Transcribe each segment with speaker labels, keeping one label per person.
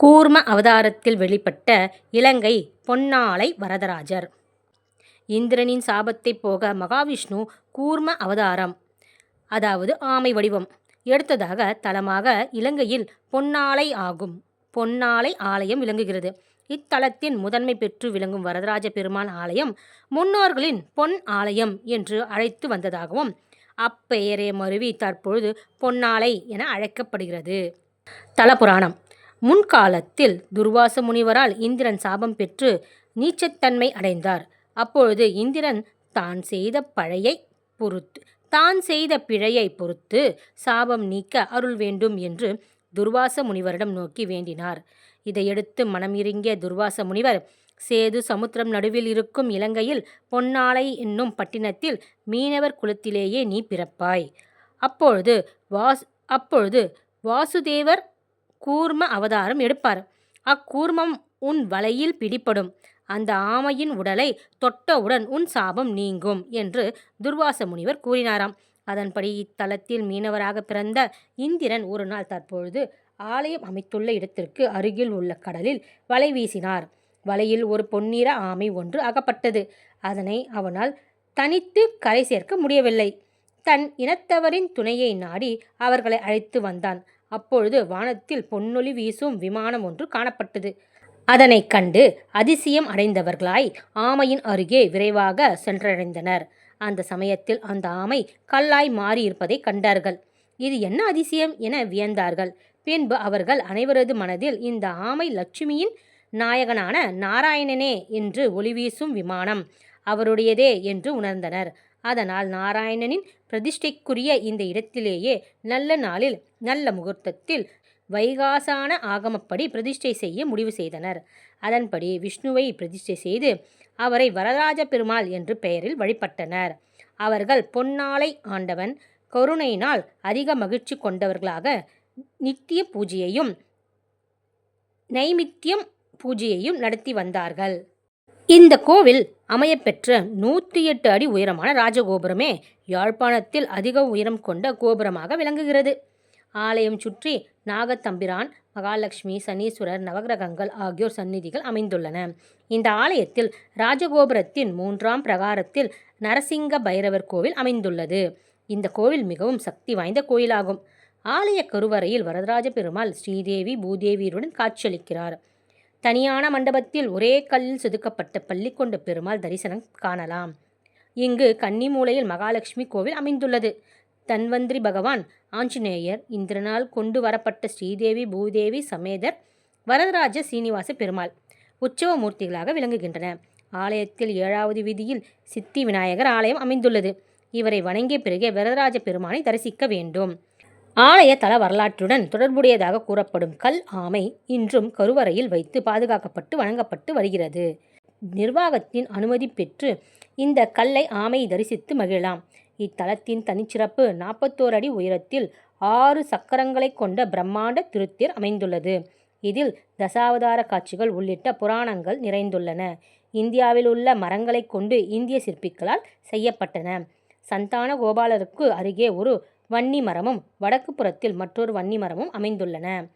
Speaker 1: கூர்ம அவதாரத்தில் வெளிப்பட்ட இலங்கை பொன்னாலை வரதராஜர். இந்திரனின் சாபத்தை போக மகாவிஷ்ணு கூர்ம அவதாரம் அதாவது ஆமை வடிவம் எடுத்ததாக தலமாக இலங்கையில் பொன்னாலை ஆகும். பொன்னாலை ஆலயம் விளங்குகிறது. இத்தலத்தின் முதன்மை பெற்று விளங்கும் வரதராஜ பெருமான் ஆலயம் முன்னோர்களின் பொன் ஆலயம் என்று அழைத்து வந்ததாகவும் அப்பெயரே மருவி தற்பொழுது பொன்னாலை என அழைக்கப்படுகிறது. தலபுராணம். முன்காலத்தில் துர்வாச முனிவரால் இந்திரன் சாபம் பெற்று நீச்சத்தன்மை அடைந்தார். அப்பொழுது இந்திரன் தான் செய்த பழையை பொறுத்து தான் செய்த பிழையை பொறுத்து சாபம் நீக்க அருள் வேண்டும் என்று துர்வாச முனிவரிடம் நோக்கி வேண்டினார். இதையடுத்து மனமிருங்கிய துர்வாச முனிவர் சேது சமுத்திரம் நடுவில் இருக்கும் இலங்கையில் பொன்னாலை என்னும் பட்டினத்தில் மீனவர் குலத்திலேயே நீ பிறப்பாய். அப்பொழுது வாஸ் அப்பொழுது வாசுதேவர் கூர்ம அவதாரம் எடுப்பார். அக்கூர்மம் உன் வலையில் பிடிபடும். அந்த ஆமையின் உடலை தொட்டவுடன் உன் சாபம் நீங்கும் என்று துர்வாச முனிவர் கூறினாராம். அதன்படி இத்தலத்தில் மீனவராக பிறந்த இந்திரன் ஒரு நாள் தற்பொழுது ஆலயம் அமைத்துள்ள இடத்திற்கு அருகில் உள்ள கடலில் வலை வீசினார். வலையில் ஒரு பொன்னிற ஆமை ஒன்று அகப்பட்டது. அதனை அவனால் தனித்து கரை சேர்க்க முடியவில்லை. தன் இனத்தவரின் துணையை நாடி அவர்களை அழைத்து வந்தான். அப்பொழுது வானத்தில் பொன்னொளி வீசும் விமானம் ஒன்று காணப்பட்டது. அதனைக் கண்டு அதிசயம் அடைந்தவர்களாய் ஆமையின் அருகே விரைவாக சென்றடைந்தனர். அந்த சமயத்தில் அந்த ஆமை கல்லாய் மாறியிருப்பதை கண்டார்கள். இது என்ன அதிசயம் என வியந்தார்கள். பின்பு அவர்கள் அனைவரது மனதில் இந்த ஆமை லட்சுமியின் நாயகனான நாராயணனே என்று ஒளிவீசும் விமானம் அவருடையதே என்று உணர்ந்தனர். அதனால் நாராயணனின் பிரதிஷ்டைக்குரிய இந்த இடத்திலேயே நல்ல நாளில் நல்ல முகூர்த்தத்தில் வைகாசான ஆகமப்படி பிரதிஷ்டை செய்ய முடிவு செய்தனர். அதன்படி விஷ்ணுவை பிரதிஷ்டை செய்து அவரை வரதராஜ பெருமாள் என்று பெயரில் வழிபட்டனர். அவர்கள் பொன்னாலை ஆண்டவன் கருணையினால் அதிக மகிழ்ச்சி கொண்டவர்களாக நித்திய பூஜையையும் நைமித்தியம் பூஜையையும் நடத்தி வந்தார்கள். இந்த கோவில் அமையப்பெற்ற நூற்றி எட்டு அடி உயரமான ராஜகோபுரமே யாழ்ப்பாணத்தில் அதிக உயரம் கொண்ட கோபுரமாக விளங்குகிறது. ஆலயம் சுற்றி நாகத்தம்பிரான் மகாலட்சுமி சனீஸ்வரர் நவகிரகங்கள் ஆகியோர் சந்நிதிகள் அமைந்துள்ளன. இந்த ஆலயத்தில் ராஜகோபுரத்தின் மூன்றாம் பிரகாரத்தில் நரசிங்க பைரவர் கோவில் அமைந்துள்ளது. இந்த கோவில் மிகவும் சக்தி வாய்ந்த கோயிலாகும். ஆலய கருவறையில் வரதராஜ பெருமாள் ஸ்ரீதேவி பூதேவியருடன் காட்சியளிக்கிறார். தனியான மண்டபத்தில் ஒரே கல்லில் செதுக்கப்பட்ட பள்ளிக்கொண்ட பெருமாள் தரிசனம் காணலாம். இங்கு கன்னிமூலையில் மகாலட்சுமி கோவில் அமைந்துள்ளது. தன்வந்திரி பகவான் ஆஞ்சநேயர் இந்திரனால் கொண்டு வரப்பட்ட ஸ்ரீதேவி பூதேவி சமேதர் வரதராஜ சீனிவாச பெருமாள் உற்சவ மூர்த்திகளாக விளங்குகின்றன. ஆலயத்தில் ஏழாவது வீதியில் சித்தி விநாயகர் ஆலயம் அமைந்துள்ளது. இவரை வணங்கிய பிறகே வரதராஜ பெருமானை தரிசிக்க வேண்டும். ஆலய தல வரலாற்றுடன் தொடர்புடையதாக கூறப்படும் கல் ஆமை இன்றும் கருவறையில் வைத்து பாதுகாக்கப்பட்டு வணங்கப்பட்டு வருகிறது. நிர்வாகத்தின் அனுமதி பெற்று இந்த கல்லை ஆமை தரிசித்து மகிழலாம். இத்தலத்தின் தனிச்சிறப்பு நாற்பத்தோரு அடி உயரத்தில் ஆறு சக்கரங்களை கொண்ட பிரம்மாண்ட திருத்தேர் அமைந்துள்ளது. இதில் தசாவதார காட்சிகள் உள்ளிட்ட புராணங்கள் நிறைந்துள்ளன. இந்தியாவில் உள்ள மரங்களை கொண்டு இந்திய சிற்பிகளால் செய்யப்பட்டன. சந்தான கோபாலருக்கு அருகே ஒரு வன்னி மரமும் வடக்கு புறத்தில் மற்றொரு வன்னி மரமும் அமைந்துள்ளன.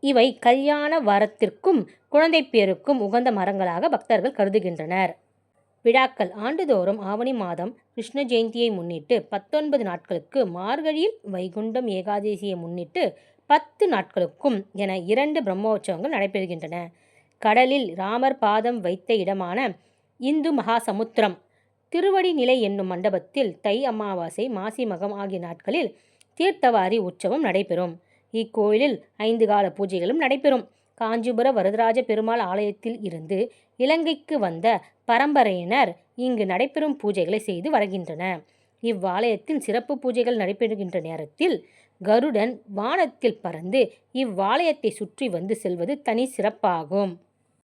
Speaker 1: இவை கல்யாண வரத்திற்கும் குழந்தை பேருக்கும் உகந்த மரங்களாக பக்தர்கள் கருதுகின்றனர். விழாக்கள் ஆண்டுதோறும் ஆவணி மாதம் கிருஷ்ண ஜெயந்தியை முன்னிட்டு பத்தொன்பது நாட்களுக்கு மார்கழியில் வைகுண்டம் ஏகாதசியை முன்னிட்டு பத்து நாட்களுக்கும் என இரண்டு பிரம்மோற்சவங்கள் நடைபெறுகின்றன. கடலில் ராமர் பாதம் வைத்த இடமான இந்து மகாசமுத்திரம் திருவடி நிலை என்னும் மண்டபத்தில் தை அமாவாசை மாசி மகம் ஆகிய நாட்களில் தீர்த்தவாரி உற்சவம் நடைபெறும். இக்கோயிலில் ஐந்து கால பூஜைகளும் நடைபெறும். காஞ்சிபுர வரதராஜ பெருமாள் ஆலயத்தில் இருந்து இலங்கைக்கு வந்த பரம்பரையினர் இங்கு நடைபெறும் பூஜைகளை செய்து வருகின்றன இவ்வாலயத்தில் சிறப்பு பூஜைகள் நடைபெறுகின்ற நேரத்தில் கருடன் வானத்தில் பறந்து இவ்வாலயத்தை சுற்றி வந்து செல்வது தனி சிறப்பாகும்.